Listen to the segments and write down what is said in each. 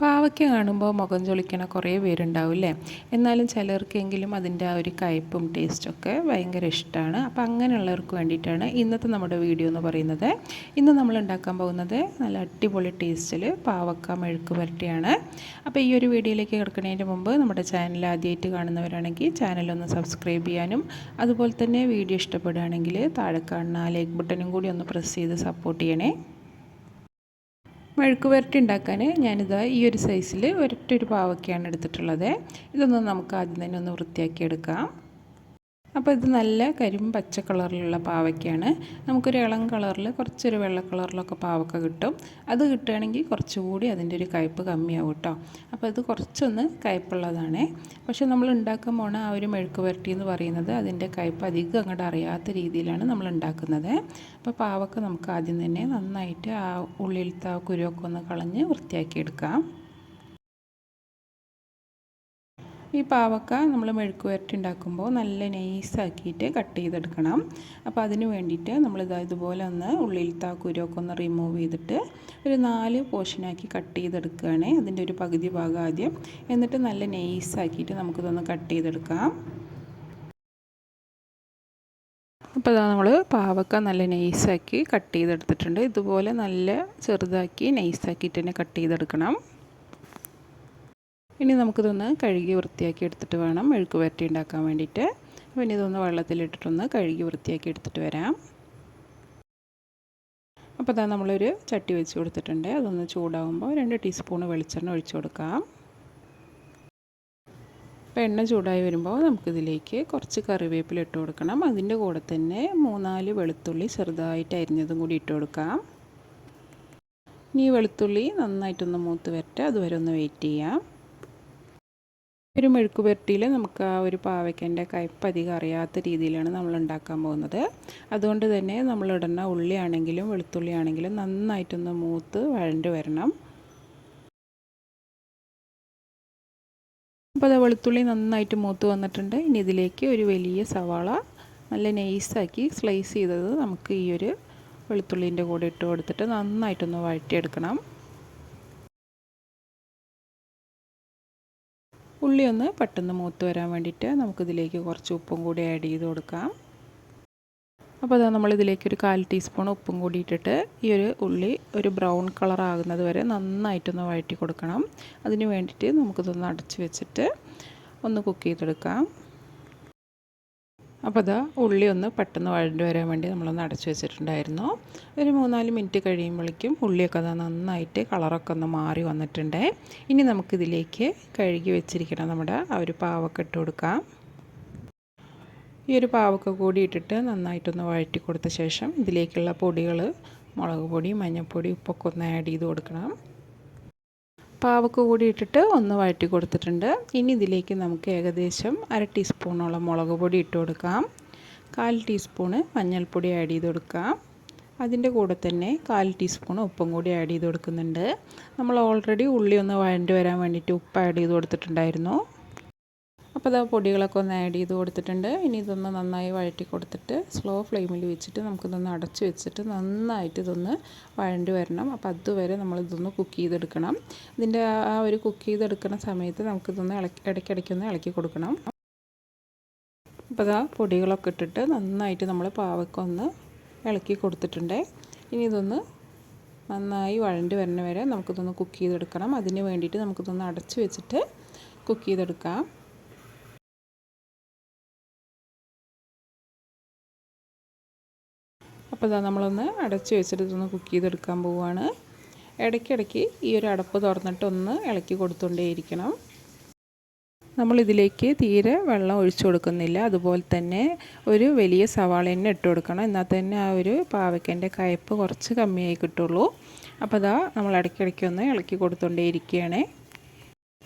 പാവയ്ക്ക കാണുമ്പോൾ മുഖം ചൊളിക്കണ കുറേ പേരുണ്ടാവും അല്ലേ എന്നാലും ചിലർക്കെങ്കിലും അതിന്റെ ആ ഒരു കയ്പും ടേസ്റ്റൊക്കെ ഭയങ്കര ഇഷ്ടമാണ്. അപ്പോൾ അങ്ങനെയുള്ളവർക്ക് വേണ്ടിയിട്ടാണ് ഇന്നത്തെ നമ്മുടെ വീഡിയോ എന്ന് പറയുന്നത്. ഇന്ന് നമ്മൾ ഉണ്ടാക്കാൻ പോകുന്നത് നല്ല അടിപൊളി ടേസ്റ്റിൽ പാവക്ക മെഴുക്ക് പുരട്ടിയാണ്. അപ്പോൾ ഈ ഒരു വീഡിയോയിലേക്ക് കിടക്കുന്നതിന് മുമ്പ് നമ്മുടെ ചാനൽ ആദ്യമായിട്ട് കാണുന്നവരാണെങ്കിൽ ചാനലൊന്ന് സബ്സ്ക്രൈബ് ചെയ്യാനും അതുപോലെ തന്നെ വീഡിയോ ഇഷ്ടപ്പെടുകയാണെങ്കിൽ താഴെ കാണുന്ന ലൈക്ക് ബട്ടണും കൂടി ഒന്ന് പ്രസ് ചെയ്ത് സപ്പോർട്ട് ചെയ്യണേ. മെഴുക്ക് പുരട്ടി ഉണ്ടാക്കാൻ ഞാനിതാ ഈ ഒരു സൈസിൽ ഒരൊറ്റ ഒരു പാവക്കയാണ് എടുത്തിട്ടുള്ളത്. ഇതൊന്ന് നമുക്ക് ആദ്യം തന്നെ ഒന്ന് വൃത്തിയാക്കി എടുക്കാം. അപ്പോൾ ഇത് നല്ല കരിം പച്ച കളറിലുള്ള പാവയ്ക്കാണ്. നമുക്കൊരു ഇളം കളറിൽ കുറച്ചൊരു വെള്ള കളറിലൊക്കെ പാവക്ക കിട്ടും. അത് കിട്ടുകയാണെങ്കിൽ കുറച്ചുകൂടി അതിന്റെ ഒരു കയ്പ്പ് കമ്മിയാവും കേട്ടോ. അപ്പോൾ ഇത് കുറച്ചൊന്ന് കയ്പ്പുള്ളതാണ്. പക്ഷെ നമ്മൾ ഉണ്ടാക്കാൻ പോണ ആ ഒരു മെഴുക്ക് വരട്ടി എന്ന് പറയുന്നത് അതിന്റെ കയ്പ്പ് അധികം അങ്ങോട്ട് അറിയാത്ത രീതിയിലാണ് നമ്മൾ ഉണ്ടാക്കുന്നത്. അപ്പോൾ പാവക്ക നമുക്ക് ആദ്യം തന്നെ നന്നായിട്ട് ആ ഉള്ളിലത്തെ ആ കുരുവൊക്കെ ഒന്ന് കളഞ്ഞ് വൃത്തിയാക്കി എടുക്കാം. ഈ പാവക്ക നമ്മൾ മെഴുക്ക് വരട്ടി ഉണ്ടാക്കുമ്പോൾ നല്ല നൈസാക്കിയിട്ട് കട്ട് ചെയ്തെടുക്കണം. അപ്പോൾ അതിന് വേണ്ടിയിട്ട് നമ്മൾ ഇതാ ഇതുപോലെ ഒന്ന് ഉള്ളിലത്തെ കുരുവൊക്കെ ഒന്ന് റിമൂവ് ചെയ്തിട്ട് ഒരു നാല് പോർഷനാക്കി കട്ട് ചെയ്തെടുക്കുകയാണ്. അതിന്റെ ഒരു പകുതി ഭാഗം ആദ്യം. എന്നിട്ട് നല്ല നൈസാക്കിയിട്ട് നമുക്കിതൊന്ന് കട്ട് ചെയ്തെടുക്കാം. അപ്പോൾ ഇതാ നമ്മൾ പാവക്ക നല്ല നൈസാക്കി കട്ട് ചെയ്തെടുത്തിട്ടുണ്ട്. ഇതുപോലെ നല്ല ചെറുതാക്കി നൈസാക്കിയിട്ട് തന്നെ കട്ട് ചെയ്തെടുക്കണം. ഇനി നമുക്കിതൊന്ന് കഴുകി വൃത്തിയാക്കി എടുത്തിട്ട് വേണം മെഴുക്ക് വരട്ടി ഉണ്ടാക്കാൻ വേണ്ടിയിട്ട്. അപ്പോൾ ഇനി ഇതൊന്ന് വെള്ളത്തിലിട്ടിട്ടൊന്ന് കഴുകി വൃത്തിയാക്കി എടുത്തിട്ട് വരാം. അപ്പോൾ അതാ നമ്മളൊരു ചട്ടി വെച്ച് കൊടുത്തിട്ടുണ്ട്. അതൊന്ന് ചൂടാകുമ്പോൾ രണ്ട് ടീസ്പൂൺ വെളിച്ചെണ്ണ ഒഴിച്ചു കൊടുക്കാം. അപ്പോൾ എണ്ണ ചൂടായി വരുമ്പോൾ നമുക്കിതിലേക്ക് കുറച്ച് കറിവേപ്പില ഇട്ട് കൊടുക്കണം. അതിന്റെ കൂടെ തന്നെ മൂന്നാൽ വെളുത്തുള്ളി ചെറുതായിട്ട് അരിഞ്ഞതും കൂടി ഇട്ട് കൊടുക്കാം. ഇനി വെളുത്തുള്ളി നന്നായിട്ടൊന്ന് മൂത്ത് വരട്ടെ. അതുവരെ ഒന്ന് വെയിറ്റ് ചെയ്യാം. ഒരു മെഴുക്ക് പുരട്ടിയിൽ നമുക്ക് ആ ഒരു പാവയ്ക്കന്റെ കയ്പ്പ് അധികം അറിയാത്ത രീതിയിലാണ് നമ്മൾ ഉണ്ടാക്കാൻ പോകുന്നത്. അതുകൊണ്ട് തന്നെ നമ്മൾ ഇടുന്ന ഉള്ളിയാണെങ്കിലും വെളുത്തുള്ളി ആണെങ്കിലും നന്നായിട്ടൊന്ന് മൂത്ത് വഴണ്ട് വരണം. അപ്പോൾ അത് വെളുത്തുള്ളി നന്നായിട്ട് മൂത്ത് വന്നിട്ടുണ്ട്. ഇനി ഇതിലേക്ക് ഒരു വലിയ സവാള നല്ല നൈസാക്കി സ്ലൈസ് ചെയ്തത് നമുക്ക് ഈ ഒരു വെളുത്തുള്ളീന്റെ കൂടെ ഇട്ട് കൊടുത്തിട്ട് നന്നായിട്ടൊന്ന് വഴറ്റിയെടുക്കണം. ഉള്ളി ഒന്ന് പെട്ടെന്ന് മൂത്ത് വരാൻ വേണ്ടിയിട്ട് നമുക്കിതിലേക്ക് കുറച്ച് ഉപ്പും കൂടി ആഡ് ചെയ്ത് കൊടുക്കാം. അപ്പോൾ അതാ നമ്മളിതിലേക്ക് ഒരു കാൽ ടീസ്പൂൺ ഉപ്പും കൂടി ഇട്ടിട്ട് ഈ ഒരു ഉള്ളി ഒരു ബ്രൗൺ കളർ ആകുന്നത് വരെ നന്നായിട്ടൊന്ന് വഴറ്റി കൊടുക്കണം. അതിന് വേണ്ടിയിട്ട് നമുക്കിതൊന്ന് അടച്ച് വെച്ചിട്ട് ഒന്ന് കുക്ക് ചെയ്തെടുക്കാം. അപ്പോൾ അത് ഉള്ളി ഒന്ന് പെട്ടെന്ന് വഴണ്ട് വരാൻ വേണ്ടി നമ്മളൊന്ന് അടച്ചു വെച്ചിട്ടുണ്ടായിരുന്നു. ഒരു മൂന്നാൽ മിനിറ്റ് കഴിയുമ്പോഴേക്കും ഉള്ളിയൊക്കെ അത് നന്നായിട്ട് കളറൊക്കെ ഒന്ന് മാറി വന്നിട്ടുണ്ട്. ഇനി നമുക്കിതിലേക്ക് കഴുകി വെച്ചിരിക്കണം നമ്മുടെ ആ ഒരു പാവൊക്കെ ഇട്ട് കൊടുക്കാം. ഈ ഒരു പാവൊക്കെ കൂടി ഇട്ടിട്ട് നന്നായിട്ടൊന്ന് വഴറ്റി കൊടുത്ത ശേഷം ഇതിലേക്കുള്ള പൊടികൾ മുളക് പൊടി മഞ്ഞൾപ്പൊടി ഉപ്പൊക്കെ ഒന്ന് ആഡ് ചെയ്ത് കൊടുക്കണം. പാവക്ക കൂടി ഇട്ടിട്ട് ഒന്ന് വഴറ്റി കൊടുത്തിട്ടുണ്ട്. ഇനി ഇതിലേക്ക് നമുക്ക് ഏകദേശം അര ടീസ്പൂണോളം മുളക് പൊടി ഇട്ട് കൊടുക്കാം. കാൽ ടീസ്പൂണ് മഞ്ഞൾപ്പൊടി ആഡ് ചെയ്ത് കൊടുക്കാം. അതിന്റെ കൂടെ തന്നെ കാൽ ടീസ്പൂൺ ഉപ്പും കൂടി ആഡ് ചെയ്ത് കൊടുക്കുന്നുണ്ട്. നമ്മൾ ഓൾറെഡി ഉള്ളി ഒന്ന് വഴണ്ടി വരാൻ വേണ്ടിയിട്ട് ഉപ്പ് ആഡ് ചെയ്ത് കൊടുത്തിട്ടുണ്ടായിരുന്നു. അപ്പോൾ അത് പൊടികളൊക്കെ ഒന്ന് ആഡ് ചെയ്ത് കൊടുത്തിട്ടുണ്ട്. ഇനി ഇതൊന്ന് നന്നായി വഴറ്റി കൊടുത്തിട്ട് സ്ലോ ഫ്ലെയിമിൽ വെച്ചിട്ട് നമുക്കിതൊന്ന് അടച്ച് വെച്ചിട്ട് നന്നായിട്ട് ഇതൊന്ന് വഴണ്ടി വരണം. അപ്പോൾ അതുവരെ നമ്മളിതൊന്ന് കുക്ക് ചെയ്തെടുക്കണം. ഇതിന്റെ ആ ഒരു കുക്ക് ചെയ്തെടുക്കുന്ന സമയത്ത് നമുക്കിതൊന്ന് ഇളക്കി ഇടയ്ക്കിടയ്ക്കൊന്ന് ഇളക്കി കൊടുക്കണം. അപ്പോൾ അതാ പൊടികളൊക്കെ ഇട്ടിട്ട് നന്നായിട്ട് നമ്മൾ പാവക്കൊന്ന് ഇളക്കി കൊടുത്തിട്ടുണ്ട്. ഇനി ഇതൊന്ന് നന്നായി വഴണ്ടി വരണ വരെ നമുക്കിതൊന്ന് കുക്ക് ചെയ്തെടുക്കണം. അതിന് വേണ്ടിയിട്ട് നമുക്കിതൊന്ന് അടച്ച് വെച്ചിട്ട് കുക്ക് ചെയ്തെടുക്കാം. അപ്പോൾ ഇതാ നമ്മളൊന്ന് അടച്ച് വെച്ചിട്ട് ഇതൊന്ന് കുക്ക് ചെയ്തെടുക്കാൻ പോവുകയാണ് ഇടയ്ക്കിടയ്ക്ക് ഈ ഒരു അടപ്പ് തുറന്നിട്ട് ഒന്ന് ഇളക്കി കൊടുത്തുകൊണ്ടേയിരിക്കണം നമ്മളിതിലേക്ക് തീരെ വെള്ളം ഒഴിച്ചു കൊടുക്കുന്നില്ല. അതുപോലെ തന്നെ ഒരു വലിയ സവാള തന്നെ ഇട്ട് കൊടുക്കണം. എന്നാൽ തന്നെ ആ ഒരു പാവയ്ക്കന്റെ കയപ്പ് കുറച്ച് കമ്മിയായി കിട്ടുള്ളൂ. അപ്പോൾ അതാ നമ്മൾ ഇടയ്ക്കിടയ്ക്ക് ഒന്ന് ഇളക്കി കൊടുത്തുകൊണ്ടേയിരിക്കുകയാണേ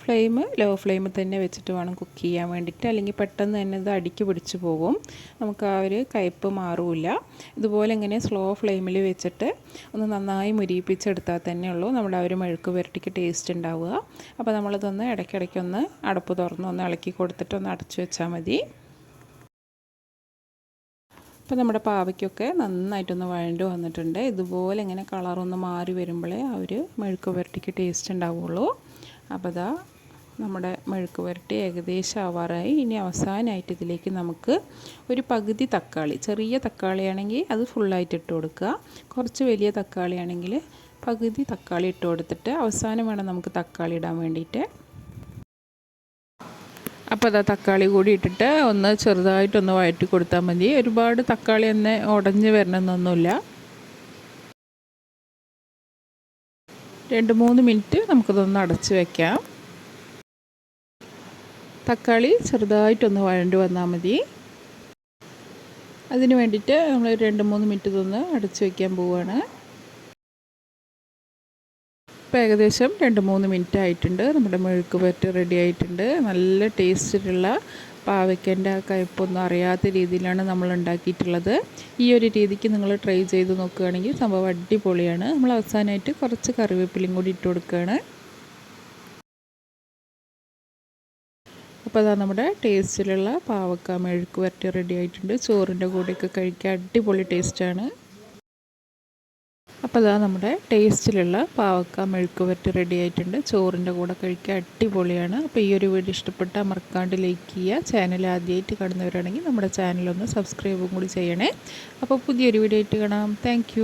ഫ്ലെയിം ലോ ഫ്ലെയിമിൽ തന്നെ വെച്ചിട്ട് വേണം കുക്ക് ചെയ്യാൻ വേണ്ടിയിട്ട്. അല്ലെങ്കിൽ പെട്ടെന്ന് തന്നെ ഇത് അടിക്ക് പിടിച്ച് പോകും. നമുക്ക് ആ ഒരു കയ്പ്പ് മാറില്ല ഇതുപോലെ ഇങ്ങനെ സ്ലോ ഫ്ലെയിമിൽ വെച്ചിട്ട് ഒന്ന് നന്നായി മുരിയിപ്പിച്ചെടുത്താൽ തന്നെ ഉള്ളൂ. നമ്മുടെ ആ ഒരു മെഴുക്ക് പുരട്ടിക്ക് ടേസ്റ്റ് ഉണ്ടാവുക. അപ്പോൾ നമ്മളിതൊന്ന് ഇടയ്ക്കിടയ്ക്കൊന്ന് അടപ്പ് തുറന്ന് ഒന്ന് ഇളക്കി കൊടുത്തിട്ട് ഒന്ന് അടച്ചു വെച്ചാൽ മതി. അപ്പോൾ നമ്മുടെ പാവയ്ക്കൊക്കെ നന്നായിട്ടൊന്ന് വഴണ്ട് വന്നിട്ടുണ്ട്. ഇതുപോലെ ഇങ്ങനെ കളറൊന്ന് മാറി വരുമ്പോഴേ ആ ഒരു മെഴുക്ക് പുരട്ടിക്ക് ടേസ്റ്റ് ഉണ്ടാവുള്ളൂ. അപ്പോൾ ഇതാ നമ്മുടെ മെഴുക്ക് പുരട്ടി ഏകദേശം ആവാറായി ഇനി അവസാനമായിട്ട് ഇതിലേക്ക് നമുക്ക് ഒരു പകുതി തക്കാളി ചെറിയ തക്കാളിയാണെങ്കിൽ അത് ഫുള്ളായിട്ട് ഇട്ട് കൊടുക്കുക. കുറച്ച് വലിയ തക്കാളിയാണെങ്കിൽ പകുതി തക്കാളി ഇട്ട് കൊടുത്തിട്ട് അവസാനം വേണം നമുക്ക് തക്കാളി ഇടാൻ വേണ്ടിയിട്ട്. അപ്പോൾ അതാ തക്കാളി കൂടി ഇട്ടിട്ട് ഒന്ന് ചെറുതായിട്ടൊന്ന് വഴറ്റി കൊടുത്താൽ മതി. ഒരുപാട് തക്കാളി തന്നെ ഉടഞ്ഞ് വരണമെന്നൊന്നുമില്ല. രണ്ട് മൂന്ന് മിനിറ്റ് നമുക്കിതൊന്ന് അടച്ച് വയ്ക്കാം തക്കാളി ചെറുതായിട്ടൊന്ന് വഴണ്ടി വന്നാൽ മതി. അതിന് വേണ്ടിയിട്ട് നമ്മൾ രണ്ട് മൂന്ന് മിനിറ്റ് ഇതൊന്ന് അടച്ച് വയ്ക്കാൻ പോവുകയാണ് ഇപ്പോൾ ഏകദേശം രണ്ട് മൂന്ന് മിനിറ്റ് ആയിട്ടുണ്ട്. നമ്മുടെ മെഴുക്ക് പറ്റ് റെഡി ആയിട്ടുണ്ട്. നല്ല ടേസ്റ്റിലുള്ള പാവയ്ക്കന്റെ ആ കയ്പൊന്നും അറിയാത്ത രീതിയിലാണ് നമ്മൾ ഉണ്ടാക്കിയിട്ടുള്ളത്. ഈ ഒരു രീതിക്ക് നിങ്ങൾ ട്രൈ ചെയ്ത് നോക്കുകയാണെങ്കിൽ സംഭവം അടിപൊളിയാണ്. നമ്മൾ അവസാനമായിട്ട് കുറച്ച് കറിവേപ്പിലയും കൂടി ഇട്ട് കൊടുക്കുകയാണ്. അപ്പോൾ അതാ നമ്മുടെ ടേസ്റ്റിലുള്ള പാവക്ക മെഴുക്ക് വരട്ടി റെഡി ആയിട്ടുണ്ട്. ചോറിന്റെ കൂടെയൊക്കെ കഴിക്കാൻ അടിപൊളി ടേസ്റ്റാണ് അപ്പോൾ അതാ നമ്മുടെ ടേസ്റ്റിലുള്ള പാവക്ക മെഴുക്ക് വരട്ടി റെഡി ആയിട്ടുണ്ട്. ചോറിന്റെ കൂടെ കഴിക്കാൻ അടിപൊളിയാണ്. അപ്പോൾ ഈ ഒരു വീഡിയോ ഇഷ്ടപ്പെട്ടാൽ മറക്കാണ്ട് ലൈക്ക് ചെയ്യുക. ചാനൽ ആദ്യമായിട്ട് കാണുന്നവരാണെങ്കിൽ നമ്മുടെ ചാനലൊന്ന് സബ്സ്ക്രൈബും കൂടി ചെയ്യണേ. അപ്പോൾ പുതിയൊരു വീഡിയോ ആയിട്ട് കാണാം. താങ്ക്